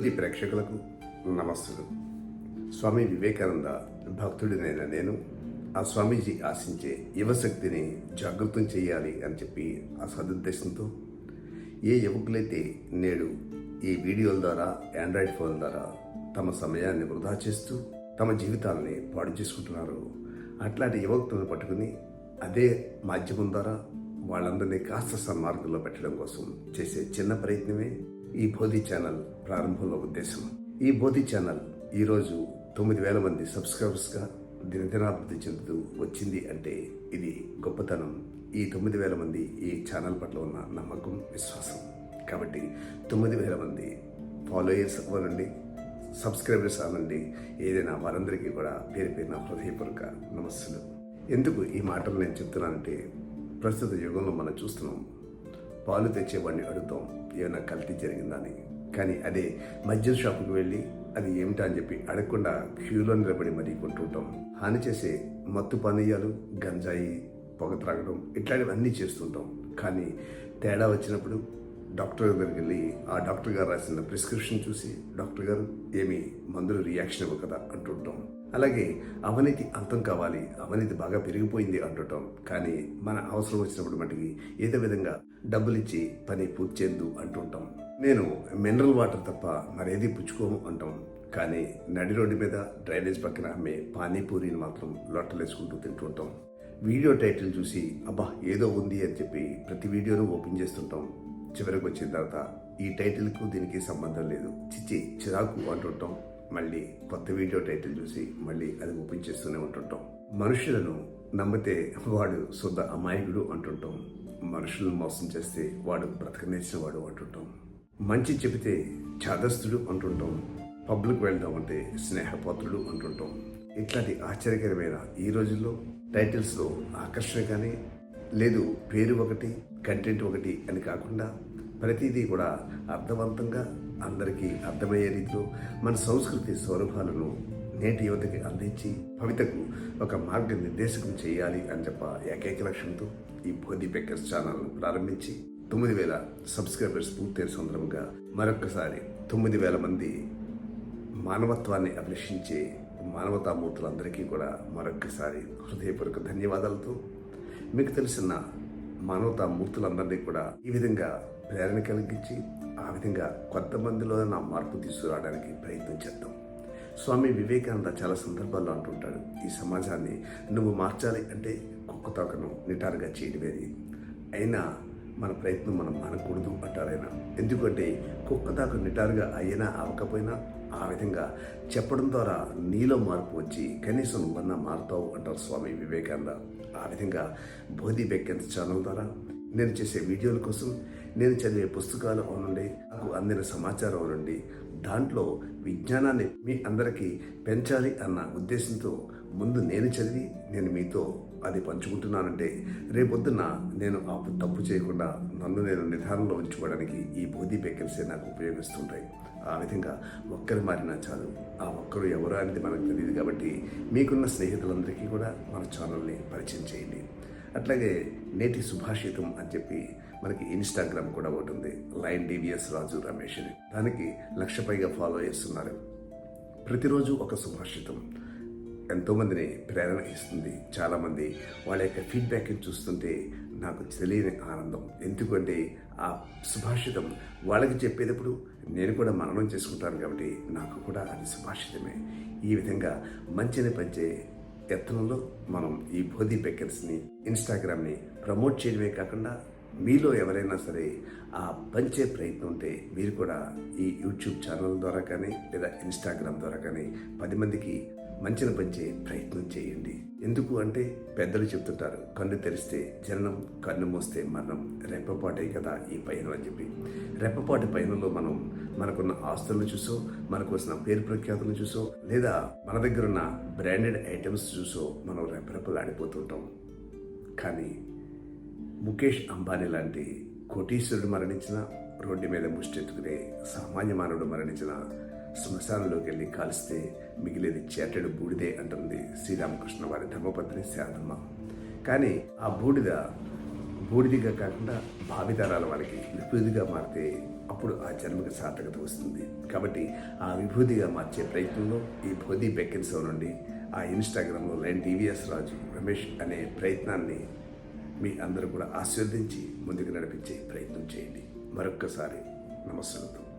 ఇది ప్రేక్షకులకు నమస్సులు. స్వామి వివేకానంద భక్తుడినైన నేను ఆ స్వామీజీ ఆశించే యువశక్తిని జాగృతం చేయాలి అని చెప్పి ఆ సదుద్దేశంతో ఏ యువకులైతే నేడు ఈ వీడియోల ద్వారా ఆండ్రాయిడ్ ఫోన్ ద్వారా తమ సమయాన్ని వృధా చేస్తూ తమ జీవితాలని పాడు చేసుకుంటున్నారు అట్లాంటి యువకులను పట్టుకుని అదే మాధ్యమం ద్వారా వాళ్ళందరినీ కాస్త సన్మార్గంలో పెట్టడం కోసం చేసే చిన్న ప్రయత్నమే ఈ బోధి ఛానల్ ప్రారంభంలో ఉద్దేశం. ఈ బోధి ఛానల్ ఈరోజు తొమ్మిది వేల మంది సబ్స్క్రైబర్స్గా దినదినాభివృద్ధి చెందుతూ వచ్చింది అంటే ఇది గొప్పతనం. ఈ తొమ్మిది వేల మంది ఈ ఛానల్ పట్ల ఉన్న నమ్మకం విశ్వాసం. కాబట్టి తొమ్మిది వేల మంది ఫాలోయర్స్ అవ్వనండి సబ్స్క్రైబర్స్ అవ్వండి ఏదైనా వారందరికీ కూడా పేరు పేరున హృదయపూర్వక నమస్సులు. ఎందుకు ఈ మాటలు నేను చెప్తున్నానంటే ప్రస్తుత యుగంలో మనం చూస్తున్నాం పాలు తెచ్చేవాడిని అడుగుతాం. ఏమైనా కల్తీ జరిగిందని. కానీ అదే మద్యం షాపుకి వెళ్ళి అది ఏమిటా అని చెప్పి అడగకుండా క్యూలో నిలబడి మరీ కొంటుంటాం. హాని చేసే మత్తు పానీయాలు గంజాయి పొగ త్రాగడం ఇట్లాంటివన్నీ చేస్తుంటాం. కానీ తేడా వచ్చినప్పుడు డాక్టర్ దగ్గరికి వెళ్ళి ఆ డాక్టర్ గారు రాసిన ప్రిస్క్రిప్షన్ చూసి డాక్టర్ గారు ఏమి మందులు రియాక్షన్ ఇవ్వ కదా అంటుంటాం. అలాగే అవినీతి అంతం కావాలి అవినీతి బాగా పెరిగిపోయింది అంటుంటాం. కానీ మన అవసరం వచ్చినప్పుడు మటుకి ఏదో విధంగా డబ్బులిచ్చి పని పూర్తి చేద్దు అంటుంటాం. నేను మినరల్ వాటర్ తప్ప మరేది పుచ్చుకోము అంటాం. కానీ నడి రోడ్డు మీద డ్రైనేజ్ పక్కన అమ్మే పానీపూరిని మాత్రం లొట్టలేసుకుంటూ తింటుంటాం. వీడియో టైటిల్ చూసి అబ్బా ఏదో ఉంది అని చెప్పి ప్రతి వీడియోను ఓపెన్ చేస్తుంటాం. చివరికి వచ్చిన తర్వాత ఈ టైటిల్కు దీనికి సంబంధం లేదు. చిచ్చి చిరాకు అంటుంటాం. మళ్ళీ కొత్త వీడియో టైటిల్ చూసి మళ్ళీ అది ఓపెన్ చేస్తూనే ఉంటుంటాం. మనుషులను నమ్మితే వాడు శుద్ధ అమాయకుడు అంటుంటాం. మనుషులను మోసం చేస్తే వాడు బ్రతకనేసిన వాడు అంటుంటాం. మంచి చెబితే చాదస్తుడు అంటుంటాం. పబ్లిక్ వెళ్దామంటే స్నేహపాత్రుడు అంటుంటాం. ఇట్లాంటి ఆశ్చర్యకరమైన ఈ రోజుల్లో టైటిల్స్లో ఆకర్షణ కానీ లేదు పేరు ఒకటి కంటెంట్ ఒకటి అని కాకుండా ప్రతిదీ కూడా అర్థవంతంగా అందరికీ అర్థమయ్యే రీతిలో మన సంస్కృతి స్వరూపాలను నేటి యువతకి అందించి భవితకు ఒక మార్గనిర్దేశకం చేయాలి అని చెప్ప ఏకైక లక్ష్యంతో ఈ బోధి బెక్కర్స్ ఛానల్ను ప్రారంభించి తొమ్మిది వేల సబ్స్క్రైబర్స్ పూర్తయిన సందర్భంగా మరొక్కసారి తొమ్మిది వేల మంది మానవత్వాన్ని అభిలషించే మానవతామూర్తులందరికీ కూడా మరొక్కసారి హృదయపూర్వక ధన్యవాదాలతో మీకు తెలిసిన మానవతా మూర్తులందరినీ కూడా ఈ విధంగా ప్రేరణ కలిగించి ఆ విధంగా కొంతమందిలో నా మార్పు తీసుకురావడానికి ప్రయత్నం చేద్దాం. స్వామి వివేకానంద చాలా సందర్భాల్లో అంటుంటాడు ఈ సమాజాన్ని నువ్వు మార్చాలి అంటే కుక్క తోకను నిటారుగా చేయడమేది అయినా మన ప్రయత్నం మనం మానకూడదు అంటారైనా? ఎందుకంటే కుక్క దాకా నిటారుగా అయినా అవ్వకపోయినా ఆ విధంగా చెప్పడం ద్వారా నీలో మార్పు వచ్చి కనీసం నువ్వన్నా మారుతావు అంటారు స్వామి వివేకానంద. ఆ విధంగా బోధి బెక్కెంత ఛానల్ ద్వారా నేను చేసే వీడియోల కోసం నేను చదివే పుస్తకాలు అవునండి నాకు అందిన సమాచారం అవునండి. దాంట్లో విజ్ఞానాన్ని మీ అందరికీ పెంచాలి అన్న ఉద్దేశంతో ముందు నేను చదివి నేను మీతో అది పంచుకుంటున్నానంటే రేపొద్దున నేను ఆ తప్పు చేయకుండా నన్ను నేను నిధానంలో ఉంచుకోవడానికి ఈ బోధి బేకర్సే నాకు ఉపయోగిస్తుంటాయి. ఆ విధంగా ఒక్కరు మారినా చాలు. ఆ ఒక్కరు ఎవరు అనేది మనకు తెలియదు కాబట్టి మీకున్న స్నేహితులందరికీ కూడా మన ఛానల్ని పరిచయం చేయండి. అట్లాగే నేటి సుభాషితం అని చెప్పి మనకి ఇన్స్టాగ్రామ్ కూడా ఒకటి ఉంది. లైన్ డివిఎస్ రాజు రమేష్ అని. దానికి లక్ష పైగా ఫాలో చేస్తున్నారు. ప్రతిరోజు ఒక సుభాషితం ఎంతోమందిని ప్రేరణ ఇస్తుంది. చాలామంది వాళ్ళ యొక్క ఫీడ్బ్యాక్ని చూస్తుంటే నాకు తెలియని ఆనందం. ఎందుకంటే ఆ సుభాషితం వాళ్ళకి చెప్పేటప్పుడు నేను కూడా మననం చేసుకుంటాను కాబట్టి నాకు కూడా అది సుభాషితమే. ఈ విధంగా మంచిని పంచే యత్నంలో మనం ఈ బోధి పెక్కర్స్ని ఇన్స్టాగ్రామ్ని ప్రమోట్ చేయడమే కాకుండా మీలో ఎవరైనా సరే ఆ పంచే ప్రయత్నం ఉంటే మీరు కూడా ఈ యూట్యూబ్ ఛానల్ ద్వారా కానీ లేదా ఇన్స్టాగ్రామ్ ద్వారా కానీ పది మందికి మంచిని పంచే ప్రయత్నం చేయండి. ఎందుకు అంటే పెద్దలు చెప్తుంటారు కన్ను తెరిస్తే జననం కన్ను మోస్తే మరణం రెప్పపాటే కదా ఈ పైన అని చెప్పి. రెప్పపాటి పైనలో మనం మనకున్న ఆస్తులను చూసో మనకు వచ్చిన పేరు ప్రఖ్యాతులను చూసో లేదా మన దగ్గర ఉన్న బ్రాండెడ్ ఐటమ్స్ చూసో మనం రెప్పరెప్పలాడిపోతుంటాం. కానీ ముఖేష్ అంబానీ లాంటి కోటీశ్వరుడు మరణించిన రోడ్డు మీద ముష్టెత్తుకునే సామాన్య మానవుడు మరణించిన శ్మశానంలోకి వెళ్ళి కాలిస్తే మిగిలేది చేటడు బూడిదే అంటుంది శ్రీరామకృష్ణ వారి ధర్మపత్ని శారదమ్మ కానీ ఆ బూడిద బూడిదిగా కాకుండా భావితరాల వారికి విభూతిగా మారితే అప్పుడు ఆ జన్మకి సార్థకత వస్తుంది. కాబట్టి ఆ విభూతిగా మార్చే ప్రయత్నంలో ఈ బోధి బెకెన్సో నుండి ఆ ఇన్స్టాగ్రామ్లో లైన్ టీవీఎస్ రాజు రమేష్ అనే ప్రయత్నాన్ని మీ అందరూ కూడా ఆస్వాదించి ముందుకు నడిపించే ప్రయత్నం చేయండి. మరొక్కసారి నమస్కారం